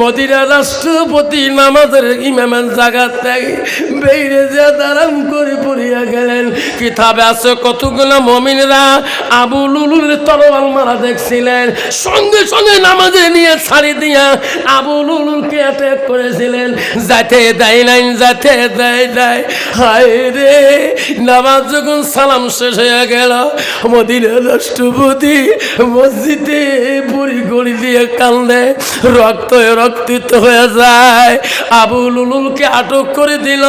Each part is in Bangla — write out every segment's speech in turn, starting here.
মদিনা রাষ্ট্রপতি নামাজের ইমামের জায়গা থেকে বেইরে যে দাঁড়াম করে পড়িয়া গেলেন। কিতাবে আছে কতগুলো মমিনরা আবু লুলুর তরোয়াল মারা দেখছিলেন। সঙ্গে সঙ্গে নামাজে নিয়ে ছাড়ি দিয়া আবু লুলুলকে অ্যাটাক করেছিলেন। যাতে দেয় নাই যাতে দেয় দেয় হায় রে, নামাজ যখন সালাম শেষ হয়ে গেল মদিনার রাষ্ট্রপতি মসজিদে বুড়ি গড়ি দিয়ে কান্দে রক্ত রক্তিত হয়ে যায়। আবু লুলুলকে আটক করে দিল।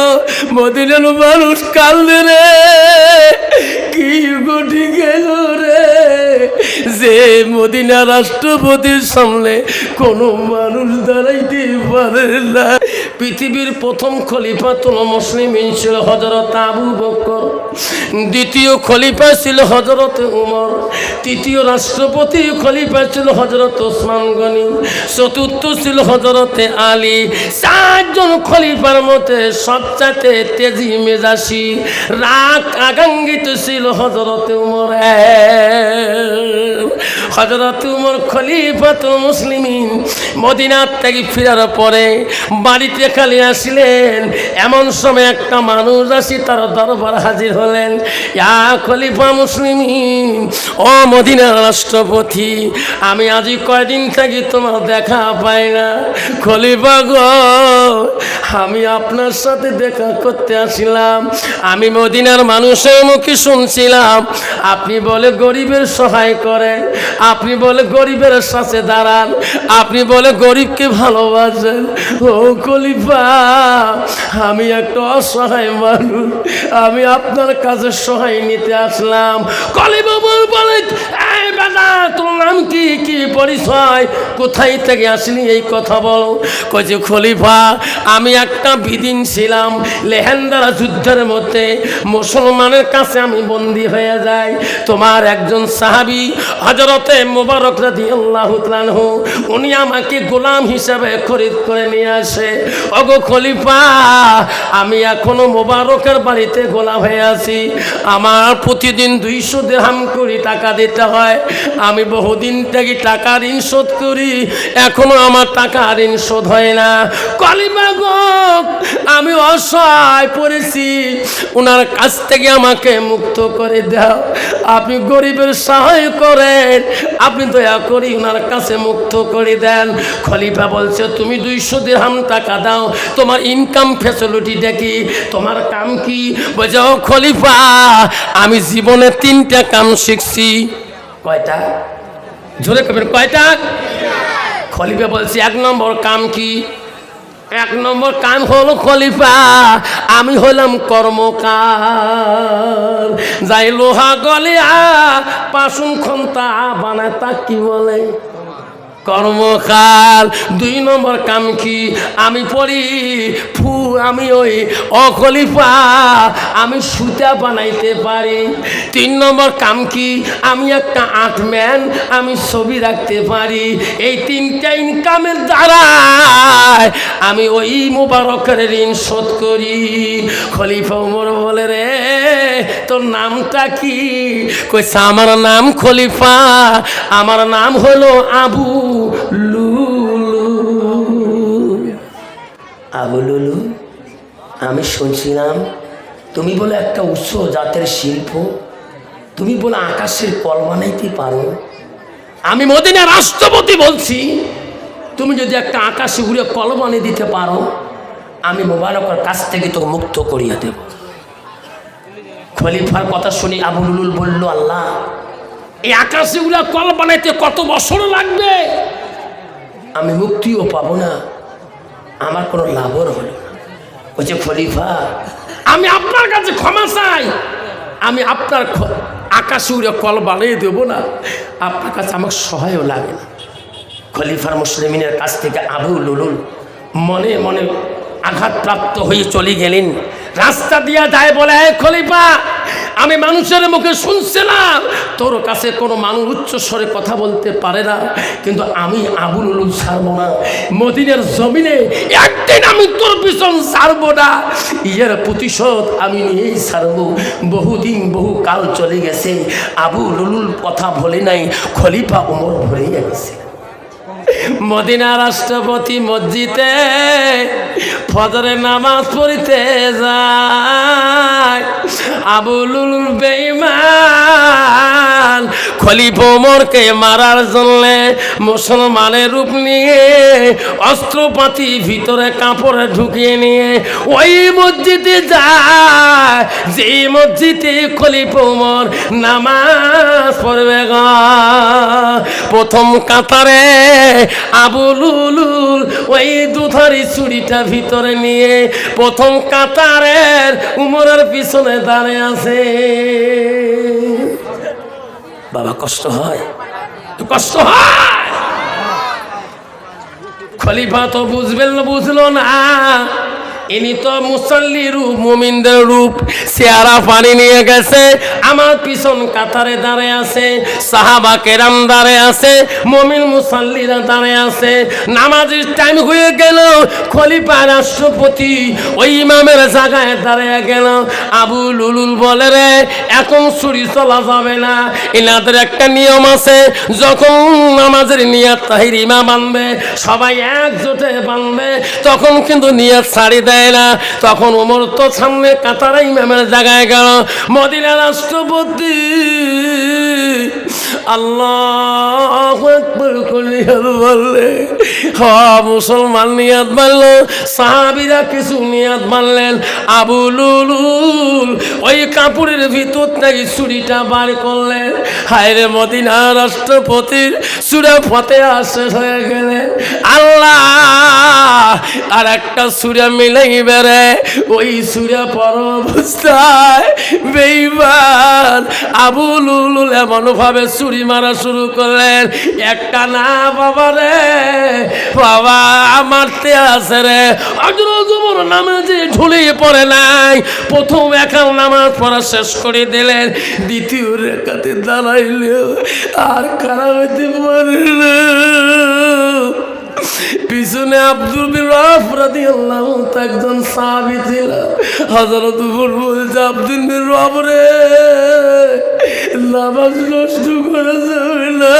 মদিনার মানুষ কান্দে রে, কি গটি গেল রে? যে মদিনা রাষ্ট্রপতির সামনে কোনো মানুষ দাঁড়াইতে পারে না। পৃথিবীর প্রথম খলিফা তুল মুসলিম ছিল হজরত আবু বকর। দ্বিতীয় খলিফা ছিল হজরত উমর। তৃতীয় রাষ্ট্রপতি খলিফা ছিল হজরত ওসমান গনি। চতুর্থ ছিল হজরতে আলী। চারজন খলিফার মতে সবচাতে তেজি মেজাসি রাগ আগাঙ্গিত ছিল হজরতে উমর। হজরত উমর খলিফাতুল মুসলিমিন মদিনার থেকে ফিরার পরে বাড়িতে খালি আসলেন। এমন সময় একটা মানুষ আসি তার দরবার হাজির হলেন। ইয়া খলিফা মুসলিমিন, ও মদিনার রাষ্ট্রপতি, আমি আজি কয়দিন থাকি তোমার দেখা পাই না। খলিফা গো, আমি আপনার সাথে দেখা করতে আসিলাম। আমি মদিনার মানুষের মুখে শুনছিলাম। আপনি বলে গরিবের সহায় করেন। আপনি বলে গরিবের সাথে দাঁড়ান, আপনি বলে গরিবকে ভালোবাসেন। ও খলিফা, আমি একটা অসহায় মানুষ, আমি আপনার কাছে সহায় নিতে আসলাম। কলিফা বল তোর নাম কি? কি পরিচয়? কোথায় থেকে আসলি এই কথা বলো? কয়েছে খলিফা, আমি একটা বিদিন ছিলাম, লেহেন্দারা যুদ্ধের মধ্যে মুসলমানের কাছে আমি বন্দী হয়ে যাই। তোমার একজন সাহাবি হজরতে মোবারক রাদি আল্লাহ উনি আমাকে গোলাম হিসাবে খরিদ করে নিয়ে আসে। অগো খলিফা, আমি এখনও মোবারকের বাড়িতে গোলাম হয়ে আছি। আমার প্রতিদিন দুইশো দেহাম করি টাকা দিতে হয়। আমি বহুদিন থেকে টাকা ঋণ শোধ করি। এখনও আমার টাকা ঋণ শোধ হয় না। কলিমা গো, আমি অসহায় পড়েছি। ওনার কাছ থেকে আমাকে মুক্ত করে দাও। আপনি গরিবের সহায় করেন। আপনি দয়া করি ওনার কাছে মুক্ত করে দেন। খলিফা বলছে, তুমি দুইশো দেহাম টাকা দাও। তোমার ইনকাম ফেসিলিটি দেখি। তোমার কাম কি? বোঝাও খলিফা, আমি জীবনে তিনটা কাম শিখছি। কয়টা? জোরে কবেন কয়টা? খলিফা বলছে, এক নম্বর কাম কি? এক নম্বর কাম হলো খলিফা, আমি হলাম কর্মকার। যাই লোহা গলিয়া পাশুন খন্তা বানায় তা কি বলে? কর্মকাল। দুই নম্বর কাম কি? আমি পড়ি, ফু, আমি ওই অখলিফা, আমি সুতা বানাইতে পারি। তিন নম্বর কাম কি? আমি একটা আর্টম্যান আমি ছবি রাখতে পারি। এই তিনটা ইনকামের দ্বারা আমি ওই মোবারকের ঋণ শোধ করি। খলিফা উমর বলে, রে, তোর নামটা কি? কইছে, আমার নাম খলিফা, আমার নাম হলো আবু। লুলু আবু লুলু আমি শুনছিলাম তুমি বলে একটা উচ্চ জাতের শিল্প, তুমি বলে আকাশের কল বানাইতে পারো। আমি মদিনা রাষ্ট্রপতি বলছি, তুমি যদি একটা আকাশে উড়ে কল বানিয়ে দিতে পারো, আমি মোবারকের কাছ থেকে তো মুক্ত করিয়ে দেব। খলিফার কথা শুনি আবু লুলুল বলল, আল্লাহ এই আকাশে উড়ে কল বানাইতে কত বছর লাগবে? আমি মুক্তিও পাবো না। আমার কোনো লাভও হলো না। বলছে খলিফা। আমি আপনার কাছে ক্ষমা চাই। আমি আপনার আকাশে উড়ে কল বানিয়ে দেবো না। আপনার কাছে আমার সহায়ও লাগে না। খলিফার মুসলিমিনের কাছ থেকে আবু লুলুল মনে মনে আঘাতপ্রাপ্ত হয়ে চলে গেলেন। রাস্তা দিয়া যায় বলে "এই খলিফা, আমি মানুষের মুখে শুনছিলাম। তোর কাছে কোনো মানুষ উচ্চ স্বরে কথা বলতে পারে না, কিন্তু আমি আবুল উলুল ছাড়বো না। মদিনের জমিনে একদিন আমি তোর পিছন ছাড়বো না। ইয়ের প্রতিশোধ আমি নিয়েই ছাড়বো। বহুদিন বহু কাল চলে গেছে। আবু লুলুল কথা বলে নাই। খলিফা উমর ভরে গেছে। মদিনা রাষ্ট্রপতি মসজিদে ফজরে নামাজ পড়িতে যায়। আবুলুল বেঈমান খলিফা ওমরকে মারার জন্য মুসলমানের রূপ নিয়ে অস্ত্রপাতি ভিতরে কাপড়ে ঢুকিয়ে নিয়ে ওই মসজিদে যায়। যে মসজিদে খলিফা ওমর নামাজ পড়বে গা। প্রথম কাতারে আবুলুলুল ওই দুধারি চুড়িটা ভিতরে নিয়ে প্রথম কাতারের উমরের পিছনে দাঁড়িয়ে আছে। বাবা, কষ্ট হয়? কষ্ট হয়? খলিফা তো বুঝবেন বুঝলো না। ইনি তো মুসল্লি রূপ, মুমিনদের রূপ। চেহারা পানি নিয়ে গেছে, আমার পিছন কাতারে দাঁড়িয়ে আছে, সাহাবা কেরাম দাঁড়িয়ে আছে, মমিন মুসল্লিরা দাঁড়িয়ে আছে। নামাজের টাইম হয়ে গেল, খলিফা রাষ্ট্রপতি ওই ইমামের জায়গায় দাঁড়িয়ে গেল। আবু লুলুল বলে রে, এখন ছুরি চলা যাবে না। এনাদের একটা নিয়ম আছে, যখন নামাজের নিয়াত তাহির ইমা বানবে সবাই একজোটে বানবে, তখন কিন্তু নিয়াত ছাড়ি দেয়। না। তখন ওমর তো সামনে কাতারাই ইমামের জায়গায় গেল। মদিনা রাষ্ট্রপতি আল্লাহ বললে হ মুসলমান নিয়াত মানলো সাহাবিরা কিছু নিয়াত মানলেন আবুলুল ওই কাপড়ের ভিতর থেকে ছুরিটা বার করলেন। হায়রে মদিনা রাষ্ট্রপতির সুরে ফতে শেষ হয়ে গেলেন। আল্লাহ, আর একটা সুরে মিলেই বেড়ে ওই সুরে পর অবস্থায় বেইমান আবুলুল এমন ভাবে ছুরি মারা শুরু করলেন। একটা না, বাবা রে। বাবা মারতে আছে রে। অজর জবর নামে যে ঝুলিয়ে পড়ে নাই। প্রথম একাল নামাজ পড়া শেষ করে দিলেন। দ্বিতীয় রেখাতে দাঁড়াইলেও আর খারাপ হইতে পারে পিছনে আব্দুল বিন রফ রাদিয়াল্লাহু তাআলা একজন সাহাবী ছিল। হযরত উমর বলছে, আব্দুল বিন রফ রে। নামাজ নষ্ট করা যাবে না।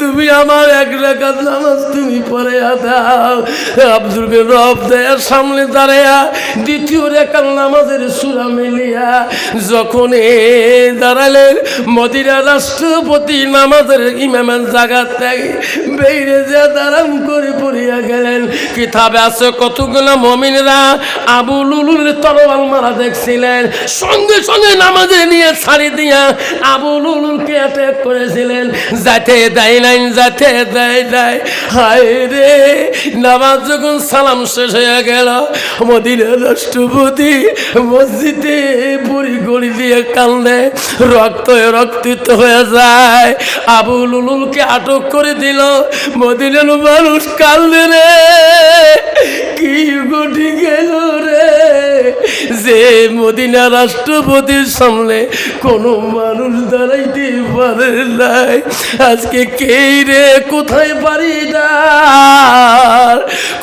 তুমি আমার এক রাকাত নামাজ তুমি পড়ে দাও। আব্দুল বিন রফ দেয়ার সামনে দাঁড়ায়া দ্বিতীয় রেখার নামাজের সুরা মিলিয়া যখন এ দাঁড়ালেন মদিনা রাষ্ট্রপতি নামাজের ইমামের জায়গা থেকে বেরিয়ে যা দাঁড়ান করে পড়িয়া গেলেন। কিতাবে আছে কতগুলো মমিনরা আবু লুলুর তরবাল মারা দেখছিলেন। সঙ্গে সঙ্গে নামাজে নিয়ে ছাড়ি দিয়া আবু লুলুলকে অ্যাটাক করেছিলেন? যাতে দেয় নাই, যাতে দেয় দেয় হায় রে, নামাজ যখন সালাম শেষ হয়ে গেল, মদিনার রাষ্ট্রপতি মসজিদে বুড়ি গড়ি দিয়ে কান্দে রক্ত রক্তিত হয়ে যায়। আবু লুলুলকে আটক করে দিল, মদিনার মানুষ কান্দে রে। কি গটি গেল রে? যে মদিনা রাষ্ট্রপতির সামনে কোনো মানুষ দাঁড়াইতে পারে নাই। আজকে কে রে কোথায় পারি না?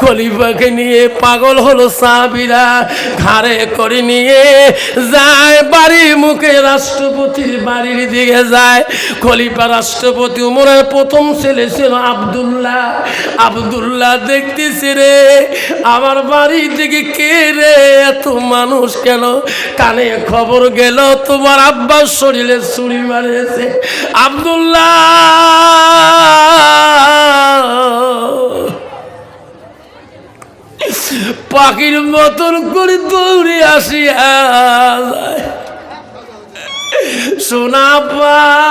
খলিফাকে নিয়ে পাগল হলো সাবিরা ঘাড়ে করে নিয়ে যায় বাড়ি মুখে রাষ্ট্রপতির বাড়ির দিকে যায়। খলিফা রাষ্ট্রপতি উমরের প্রথম ছেলে ছিল আবদুল্লাহ। আবদুল্লাহ দেখতেছে রে আমার বাড়ি থেকে কে রে? এত মানুষ কেন? কানে খবর গেল, তোমার আব্বার শরীরে ছুরি মারিয়েছে আবদুল্লাহ! পাখির মতন করে দৌড়ে আসিয়া। সোনা পা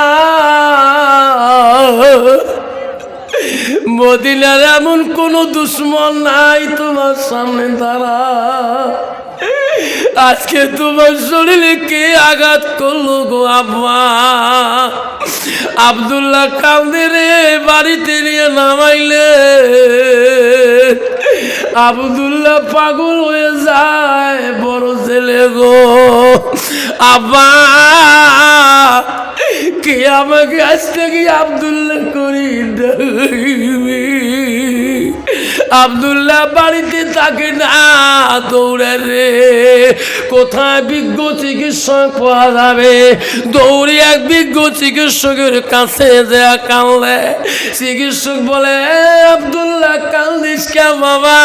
মদিনার এমন কোন দুশ্মন নাই তোমার সামনে দাঁড়া। আজকে তোমার শরীরে কে আঘাত করল গো আব্বা? আবদুল্লাহ কান্দে রে, বাড়িতে নিয়ে নামাইলে। আবদুল্লাহ পাগল হয়ে যায়, বড় ছেলে গো। আব্বা কে আমাকে আজ থেকে আবদুল্লাহ করি ডাকবি? আবদুল্লাহ বাড়িতে থাকে না দৌড়ে রে। কোথায় বিজ্ঞ চিকিৎসক পাওয়া যাবে? দৌড়ে এক বিজ্ঞ চিকিৎসকের কাছে দেয়া কানলে চিকিৎসক বলে, "এ আবদুল্লাহ কান্দিস কে বাবা?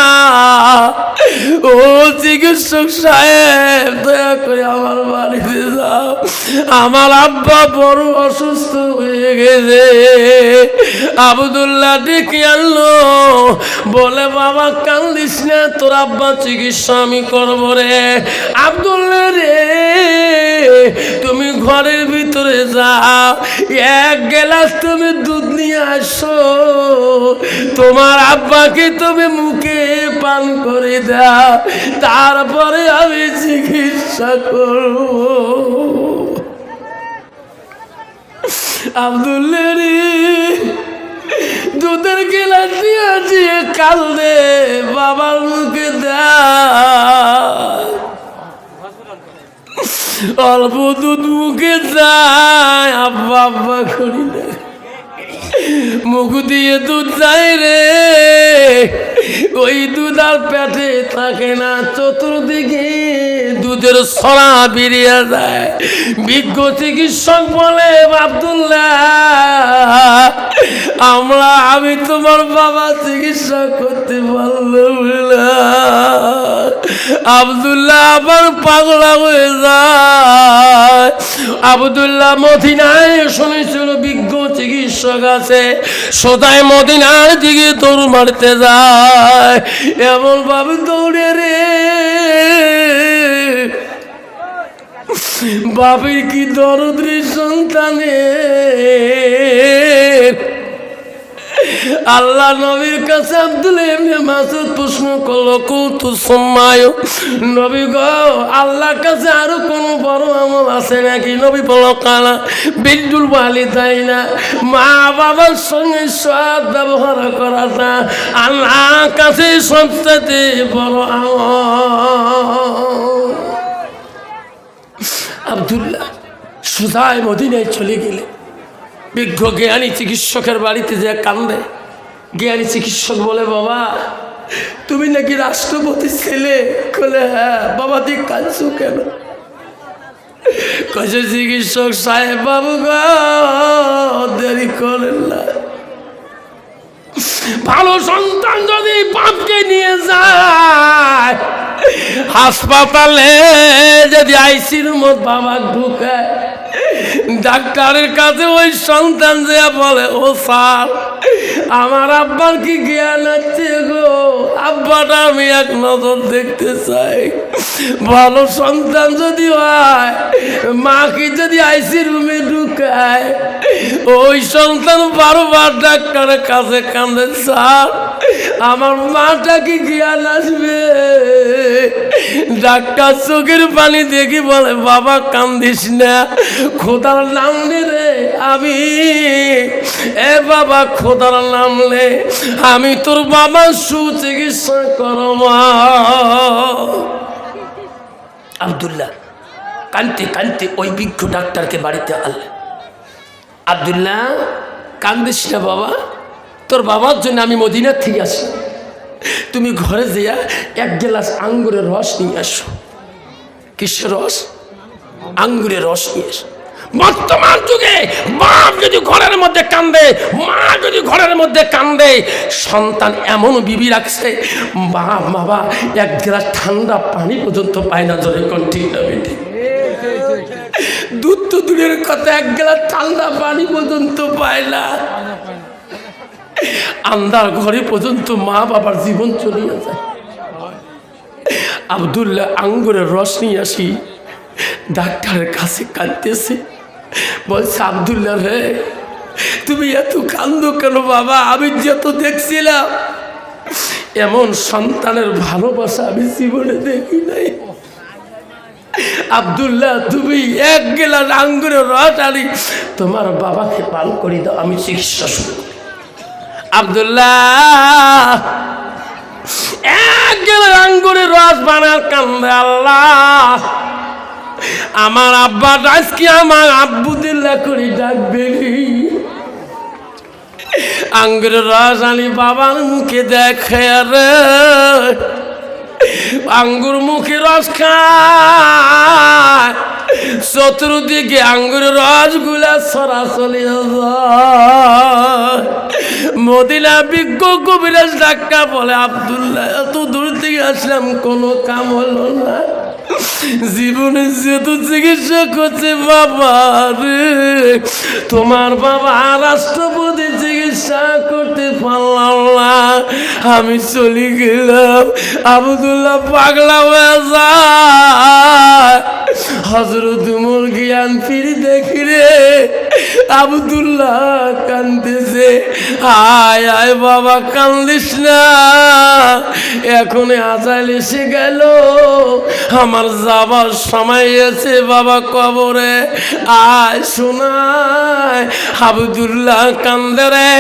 ও চিকিৎসক সাহেব, দয়া করে আমার বাড়িতে যাও। আমার আব্বা বড় অসুস্থ হয়ে গেছে। আবদুল্লাহ ডেকে আনলো, বলে বাবা, কান্দিস না, তোর আব্বা চিকিৎসা আমি করব রে। আবদুল্লাহ রে, তুমি ঘরের ভিতরে যাও, এক গেলাস তুমি দুধ নিয়ে আসো। তোমার আব্বাকে তুমি মুখে পান করে দাও, তারপরে আমি চিকিৎসা করব। আবদুল্লা রে দুধের গেলাস দিয়ে দিয়ে কান্দে বাবার মুখে অল্প দুধ মুখে যায় আব্বা আব্বা করি না। মুখ দিয়ে দুধ যায় রে। ওই দুধ আর পেটে থাকে না, চতুর্দিকে দুধের সরা বেরিয়ে যায়। বিজ্ঞ চিকিৎসক বলে, আবদুল্লাহ, আমরা, আমি তোমার বাবা চিকিৎসা করতে পারলাম আবদুল্লাহ আবার পাগলা হয়ে যায়। আবদুল্লাহ মদিনায় শুনেছিল, বিজ্ঞ চিকিৎসক আছে, সোদায় মদিনার দিকে দৌড় মারতে যায়। এমন ভাবে দৌড়ে রে। বাপের কি দরদ্রী সন্তানের? আল্লাহ নবীর কাছে আব্দুল এমনি মাসুদ প্রশ্ন করল কৌতু সম্মায়। নবী গো, আল্লাহর কাছে আরও কোনো বড় আমল আছে নাকি? নবী বলো কালা বিদ্যুল বালি তাই না মা বাবার সঙ্গে সব ব্যবহার করাটা আল্লাহ কাছে সবচেয়ে বড় আমল। আবদুল্লাহ সুদায় মদিনায় চলে গেলে। বিজ্ঞ জ্ঞানী চিকিৎসকের বাড়িতে যে কান্দে। জ্ঞানী চিকিৎসক বলে, বাবা, তুমি নাকি রাষ্ট্রপতি ছেলে? বলে হ্যাঁ বাবা তুই কাঁদছো কেন? কছে চিকিৎসক সাহেব, বাবু গো, দেরি করেন না। ভালো সন্তান যদি পাপকে নিয়ে যায়, হাসপাতালে যদি আইসির মত বাবা ঢুকায় ডাক্তারের কাছে ওই সন্তান যে বলে, ও স্যার আমার আব্বার কি জ্ঞান আছে গো? আব্বাটা আমি এক নজর দেখতে চাই। ভালো সন্তান যদি হয়, মাকে যদি আইসি রুমে ঢুকায়, ওই সন্তান বারবার ডাক্তারের কাছে কান্দে স্যার। আমার মাটা কি জ্ঞান আসবে? ডাক্তার চোখের পানি দেখি বলে, বাবা, কান্দিস না। খোদার নাম রে আমি। এ বাবা, খোদার নাম লে আমি তোর বাবা সুচিকিৎসা করব। আবদুল্লাহ, কানতে কানতে ওই বিজ্ঞ ডাক্তারকে বাড়িতে আনলেন। আবদুল্লাহ, কান্দিস না বাবা? তোর বাবার জন্য আমি মদিনার থেকে আসি। তুমি ঘরে যেয়া এক গ্লাস আঙ্গুরের রস নিয়ে আসো। কিসের রস? আঙ্গুরের রস নিয়ে এসো বর্তমান যুগে বাপ যদি ঘরের মধ্যে কান্দে, মা যদি ঘরের মধ্যে কান্দে, সন্তান এমন বিবি রাখছে, বাপ, বাবা, এক গ্লাস ঠান্ডা পানি পর্যন্ত পায় না জলে কোন ঠিক না বেটি দুধ তো দূরের কথা, এক গ্লাস ঠান্ডা পানি পর্যন্ত পায় না। আন্দার ঘরে পর্যন্ত মা বাবার জীবন চলিয়ে যায়। আবদুল্লাহ আঙ্গুরের রস নিয়ে আসি, ডাক্তারের কাছে কাঁদতেছে। বলছে, আবদুল্লাহ রে, তুমি এত কান্দো কেন বাবা? আমি যত দেখছিলাম, এমন সন্তানের ভালোবাসা আমি জীবনে দেখি নাই। আবদুল্লাহ, তুমি এক গেলাস আঙ্গুরের রস আনি, তোমার বাবাকে পাল করি দাও, আমি চিকিৎসা শুরু। আঙ্গুরের রস বানার আমার আব্বা আজকে আমার আব্বু দিল্লা করে ডাকবে আঙ্গুরের রস আনি বাবার মুখে দেখে আঙ্গুর মুখে রস খায়। চতুর্দিকে আঙ্গুর রসগুলা সরাসরি মদিনা বিজ্ঞ কবিরাজ ডাক্তার বলে, আবদুল্লাহ, এত দূর থেকে আসলাম, কোনো কাম হলো না। জীবনে যেহেতু চিকিৎসা করছে, বাবা রে। তোমার বাবা রাষ্ট্রপতি চিকিৎসা করতে পারলাম আমি চলে গেলাম, আবদুল্লাহ পাগলা হয়ে যায়। হজরত উমর জ্ঞান ফিরি দেখি রে, আবদুল্লাহ কান্দেছে। আয় আয় বাবা, কান্দিস না। এখন আজাইল এসে গেল। আমার যাবার সময় আছে বাবা কবরে। আয় শোনায় আবদুল্লাহ কান্দে রে।